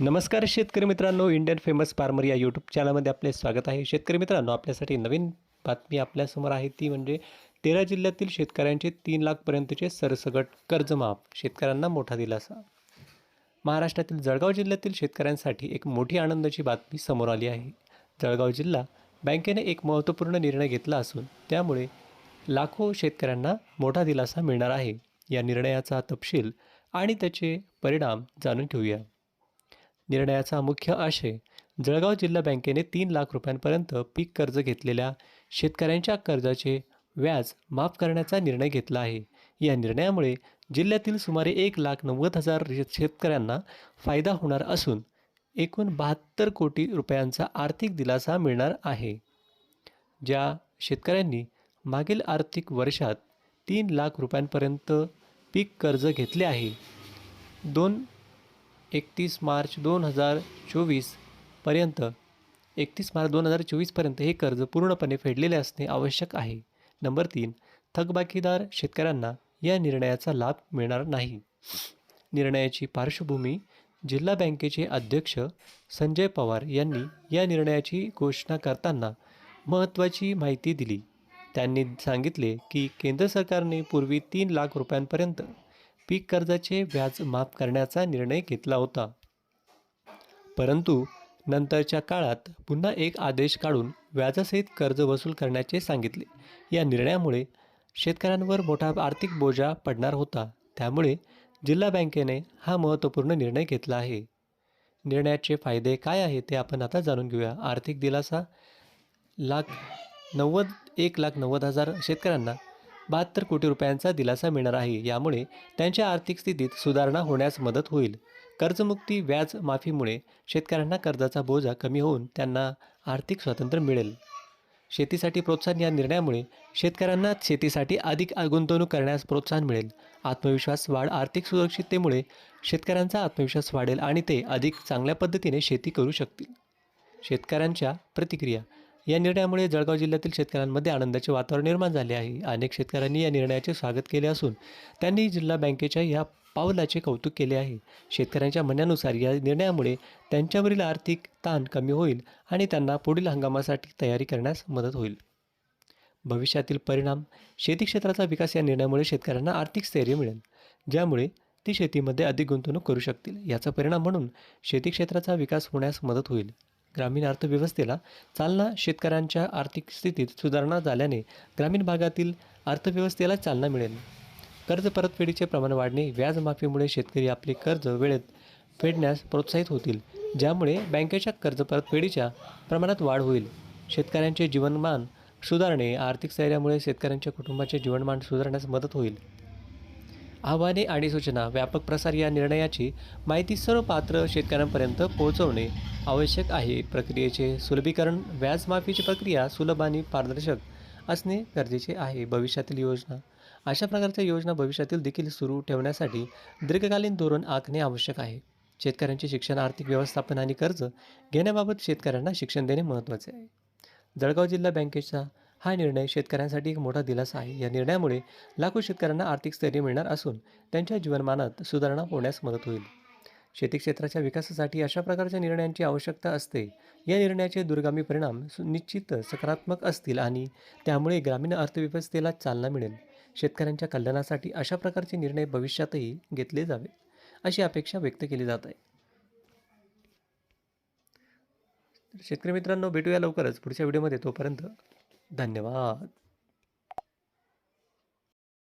नमस्कार शेतकरी मित्रांनो इंडियन फेमस फार्मर या यूट्यूब चॅनलमध्ये आपले स्वागत आहे. शेतकरी मित्रांनो आपल्यासाठी नवीन बातमी आपल्यासमोर आहे. ती म्हणजे तेरा जिल्ह्यातील शेतकऱ्यांचे तीन लाखपर्यंतचे सरसगट कर्जमाफ शेतकऱ्यांना मोठा दिलासा. महाराष्ट्रातील जळगाव जिल्ह्यातील शेतकऱ्यांसाठी एक मोठी आनंदाची बातमी समोर आली आहे. जळगाव जिल्हा बँकेने एक महत्त्वपूर्ण निर्णय घेतला असून त्यामुळे लाखो शेतकऱ्यांना मोठा दिलासा मिळणार आहे. या निर्णयाचा तपशील आणि त्याचे परिणाम जाणून घेऊया. निर्णयाचा मुख्य आशय जळगाव जिल्हा बँकेने तीन लाख रुपयांपर्यंत पीक कर्ज घेतलेल्या शेतकऱ्यांच्या कर्जाचे व्याज माफ करण्याचा निर्णय घेतला आहे. या निर्णयामुळे जिल्ह्यातील सुमारे एक लाख नव्वद हजार शेतकऱ्यांना फायदा होणार असून एकूण बहात्तर कोटी रुपयांचा आर्थिक दिलासा मिळणार आहे. ज्या शेतकऱ्यांनी मागील आर्थिक वर्षात तीन लाख रुपयांपर्यंत पीक कर्ज घेतले आहे दोन एकतीस मार्च दोन हजार चोवीसपर्यंत एकतीस मार्च दोन हजार चोवीसपर्यंत हे कर्ज पूर्णपणे फेडलेले असणे आवश्यक आहे. नंबर तीन थकबाकीदार शेतकऱ्यांना या निर्णयाचा लाभ मिळणार नाही. निर्णयाची पार्श्वभूमी जिल्हा बँकेचे अध्यक्ष संजय पवार यांनी या निर्णयाची घोषणा करताना महत्त्वाची माहिती दिली. त्यांनी सांगितले की केंद्र सरकारने पूर्वी तीन लाख रुपयांपर्यंत पीक कर्जाचे व्याज माफ करण्याचा निर्णय घेतला होता. परंतु नंतरच्या काळात पुन्हा एक आदेश काढून व्याजासहित कर्ज वसूल करण्याचे सांगितले. या निर्णयामुळे शेतकऱ्यांवर मोठा आर्थिक बोजा पडणार होता. त्यामुळे जिल्हा बँकेने हा महत्त्वपूर्ण निर्णय घेतला आहे. निर्णयाचे फायदे काय आहे ते आपण आता जाणून घेऊया. आर्थिक दिलासा लाख नव्वद एक लाख नव्वद हजार शेतकऱ्यांना बहात्तर कोटी रुपयांचा दिलासा मिळणार आहे. यामुळे त्यांच्या आर्थिक स्थितीत सुधारणा होण्यास मदत होईल. कर्जमुक्ती व्याज माफीमुळे शेतकऱ्यांना कर्जाचा बोजा कमी होऊन त्यांना आर्थिक स्वातंत्र्य मिळेल. शेतीसाठी प्रोत्साहन या निर्णयामुळे शेतकऱ्यांना शेतीसाठी अधिक गुंतवणूक करण्यास प्रोत्साहन मिळेल. आत्मविश्वास वाढ आर्थिक सुरक्षिततेमुळे शेतकऱ्यांचा आत्मविश्वास वाढेल आणि ते अधिक चांगल्या पद्धतीने शेती करू शकतील. शेतकऱ्यांच्या प्रतिक्रिया. या निर्णयामुळे जळगाव जिल्ह्यातील शेतकऱ्यांमध्ये आनंदाचे वातावरण निर्माण झाले आहे. अनेक शेतकऱ्यांनी या निर्णयाचे स्वागत केले असून त्यांनी जिल्हा बँकेच्या या पावलाचे कौतुक केले आहे. शेतकऱ्यांच्या म्हणण्यानुसार या निर्णयामुळे त्यांच्यावरील आर्थिक ताण कमी होईल आणि त्यांना पुढील हंगामासाठी तयारी करण्यास मदत होईल. भविष्यातील परिणाम शेती क्षेत्राचा विकास या निर्णयामुळे शेतकऱ्यांना आर्थिक स्थैर्य मिळेल ज्यामुळे ती शेतीमध्ये अधिक गुंतवणूक करू शकतील. याचा परिणाम म्हणून शेती क्षेत्राचा विकास होण्यास मदत होईल. ग्रामीण अर्थव्यवस्थेला चालना शेतकऱ्यांच्या आर्थिक स्थितीत सुधारणा झाल्याने ग्रामीण भागातील अर्थव्यवस्थेला चालना मिळेल. कर्ज परतफेडीचे प्रमाण वाढणे व्याजमाफीमुळे शेतकरी आपले कर्ज वेळेत फेडण्यास प्रोत्साहित होतील ज्यामुळे बँकेच्या कर्ज परतफेडीच्या प्रमाणात वाढ होईल. शेतकऱ्यांचे जीवनमान सुधारणे आर्थिक स्थैर्यामुळे शेतकऱ्यांच्या कुटुंबाचे जीवनमान सुधारण्यास मदत होईल. आव्हाने आणि सूचना व्यापक प्रसार या निर्णयाची माहिती सर्व पात्र शेतकऱ्यांपर्यंत पोहोचवणे आवश्यक आहे. प्रक्रियेचे सुलभीकरण व्याजमाफीची प्रक्रिया सुलभ आणि पारदर्शक असणे गरजेचे आहे. भविष्यातील योजना अशा प्रकारच्या योजना भविष्यातील देखील सुरू ठेवण्यासाठी दीर्घकालीन धोरण आखणे आवश्यक आहे. शेतकऱ्यांचे शिक्षण आर्थिक व्यवस्थापन आणि कर्ज घेण्याबाबत शेतकऱ्यांना शिक्षण देणे महत्त्वाचे आहे. जळगाव जिल्हा बँकेचा हा निर्णय शेतकऱ्यांसाठी एक मोठा दिलासा आहे. या निर्णयामुळे लाखो शेतकऱ्यांना आर्थिक स्थैर्य मिळणार असून त्यांच्या जीवनमानात सुधारणा होण्यास मदत होईल. शेती क्षेत्राच्या विकासासाठी अशा प्रकारच्या निर्णयांची आवश्यकता असते. या निर्णयाचे दूरगामी परिणाम निश्चित सकारात्मक असतील आणि त्यामुळे ग्रामीण अर्थव्यवस्थेला चालना मिळेल. शेतकऱ्यांच्या कल्याणासाठी अशा प्रकारचे निर्णय भविष्यातही घेतले जावे अशी अपेक्षा व्यक्त केली जात आहे. शेतकरी मित्रांनो भेटूया लवकरच पुढच्या व्हिडिओमध्ये. तोपर्यंत धन्यवाद